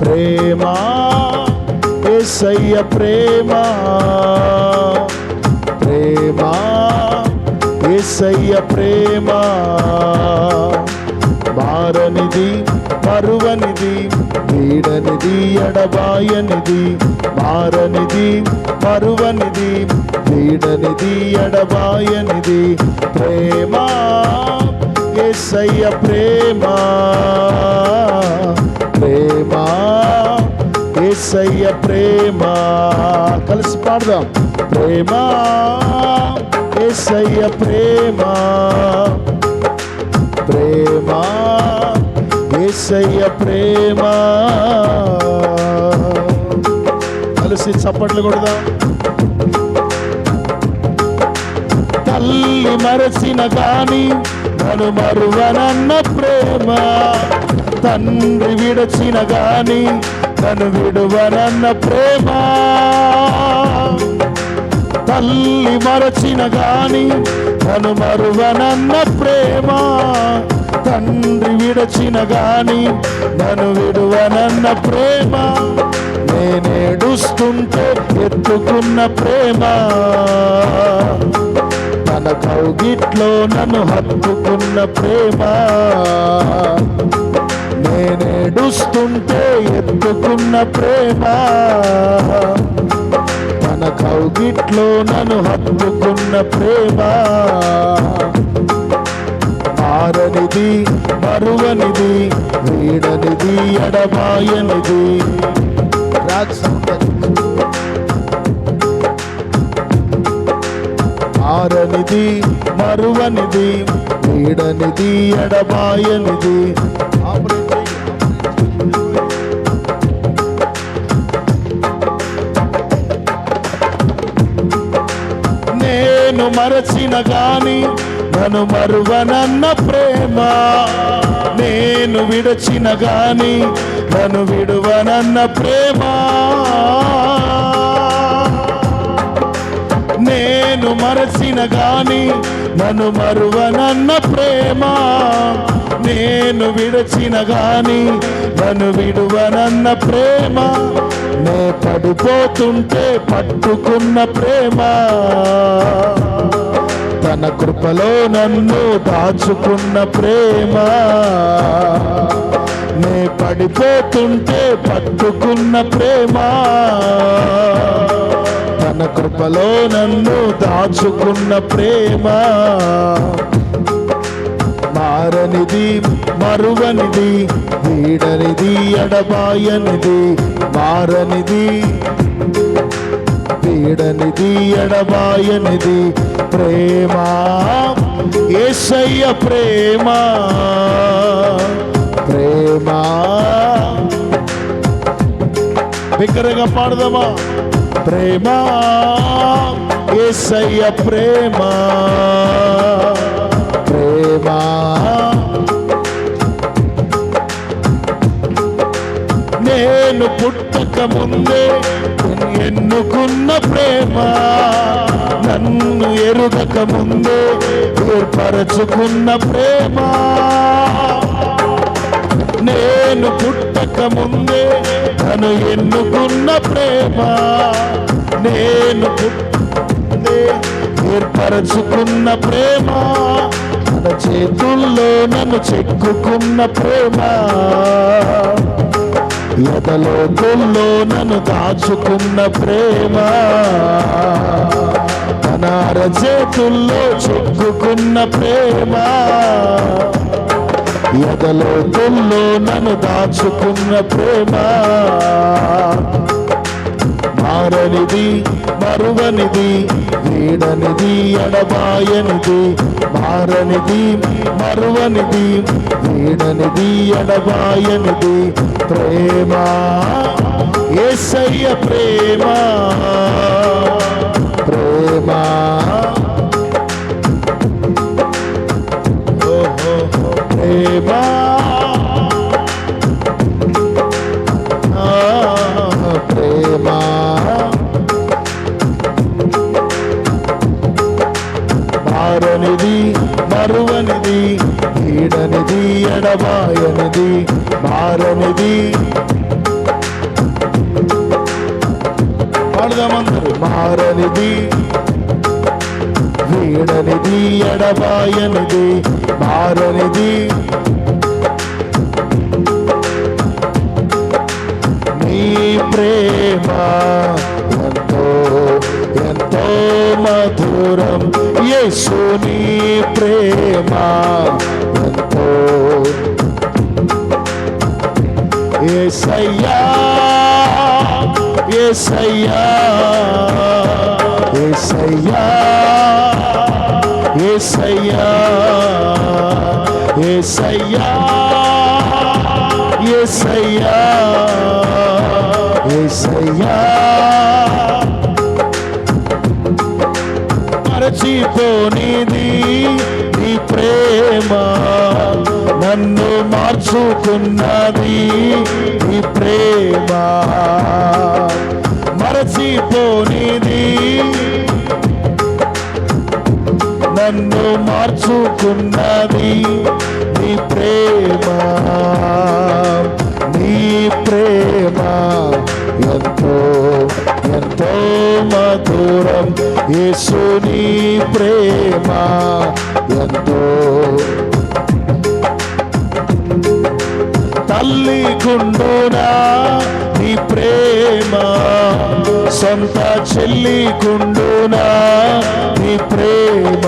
ప్రేమ ఏసయ్య ప్రేమ. ప్రేమ ఏసయ్య ప్రేమ. మారనిది మరువనిది వీడనిది ఎడబాయనిది. మారనిది మరువనిది వీడనిది ఎడబాయనిది. ప్రేమ ఏసయ్య ప్రేమ ప్రేమ. ఏసయ్య ప్రేమ. కలిసి పాడదాం. ప్రేమ ఏసయ్య ప్రేమ. ప్రేమ ఏసయ్య ప్రేమ. కలిసి చప్పట్లు కొడదాం. తల్లి మరచిన కానీ నన్ను మరువనన్న ప్రేమ. తండ్రి విడచిన కానీ తను విడువనన్న ప్రేమ. తల్లి మరచిన గాని తను మరువనన్న ప్రేమ. తండ్రి విడచిన గాని నన్ను విడువనన్న ప్రేమ. నేనేడుస్తుంటే ఎత్తుకున్న ప్రేమ. తన కౌగిట్లో నన్ను హత్తుకున్న ప్రేమ. ప్రేమ. తన కౌగిట్లో నన్ను హత్తుకున్న ప్రేమ. మారనిది మరువనిది వీడనిది ఎడబాయనిది. మారనిది మరువనిది వీడనిది ఎడబాయనిది. నన్ను మరచిన గాని నన్ను మరువనన్న ప్రేమ. నేను విడచిన గాని నన్ను విడువనన్న ప్రేమ. నేను మరచిన గాని నన్ను మరువనన్న ప్రేమ. నేను విడచిన గాని నన్ను విడువనన్న ప్రేమ నే పడిపోతుంటే పట్టుకున్న ప్రేమ. తన కృపలో నన్ను దాచుకున్న ప్రేమ నే పడిపోతుంటే పట్టుకున్న ప్రేమ. తన కృపలో నన్ను దాచుకున్న ప్రేమ. మారువనిది వీడనిది ఎడబాయనిది మారనిది. వీడనిది ఎడబాయనిది ప్రేమ. ఏసయ్య ప్రేమ. ప్రేమ. బిగ్గరగా పాడదామా? ప్రేమ. ఏసయ్య ప్రేమ. పుట్టక ముందే ఎన్నుకున్న ప్రేమ నన్ను ఎరుగక ముందే ఏర్పరచుకున్న ప్రేమ. నేను పుట్టక ముందే తను ఎన్నుకున్న ప్రేమ. నేను పుట్టే ఏర్పరచుకున్న ప్రేమ. తన చేతుల్లో నన్ను చెక్కుకున్న ప్రేమ. ఎదలోతుల్లో నన్ను దాచుకున్న ప్రేమ. తన చేతుల్లో చెక్కుకున్న ప్రేమ. ఎదలోతుల్లో నన్ను దాచుకున్న ప్రేమ. మారనిది మరువనిది వీడనిది ఎడబాయనిది. మారనిది మరువనిది వీడనిది ఎడబాయనిది. ప్రేమ ఏసయ్య ప్రేమ. మారువనిది ఈడనిది ఎడబాయనిది మారనిది. పాడదామందరూ మారనిది వీడనిది ఎడబాయనిది మారనిది. నీ ప్రేమ ఎంతో ఎంతో మధురం. యేసుని ప్రేమ ఎంతో. ఏసయ్యా ఏసయ్యా ఏసయ్యా ఏసయ్యా ఏసయ్యా ఏసయ్యా ఏసయ్యా. మరచిపోనిది నీ ప్రేమ. నన్ను మార్చుకున్నది నీ ప్రేమ. మరచిపోనిది నన్ను మార్చుకున్నది నీ ప్రేమ. నీ ప్రేమ ఎంతో ఎంతో దూరం యేసుని ప్రేమ ఎంతో. తల్లి గుండునా నీ ప్రేమ సొంత చెల్లి గుండునా నీ ప్రేమ.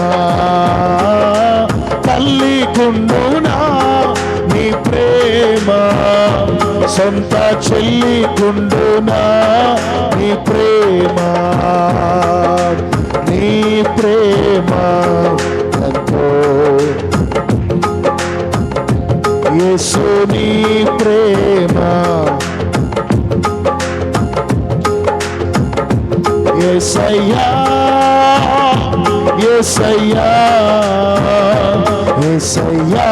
తల్లి గుండునా ప్రేమ. సొంత చెల్లి గుండునా నీ ప్రేమ. నీ ప్రేమ యేసు నీ ప్రేమ. ఎసయ్యా ఎసయ్యా ఎసయ్యా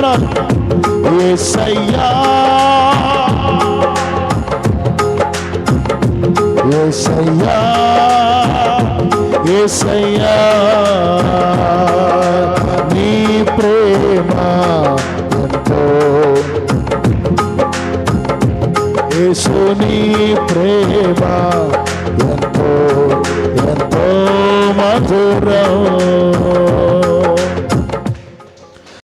పాడాలి యేసయ్యా యేసయ్యా యేసయ్యా నీ ప్రేమ ఎంతో యేసు నీ ప్రేమ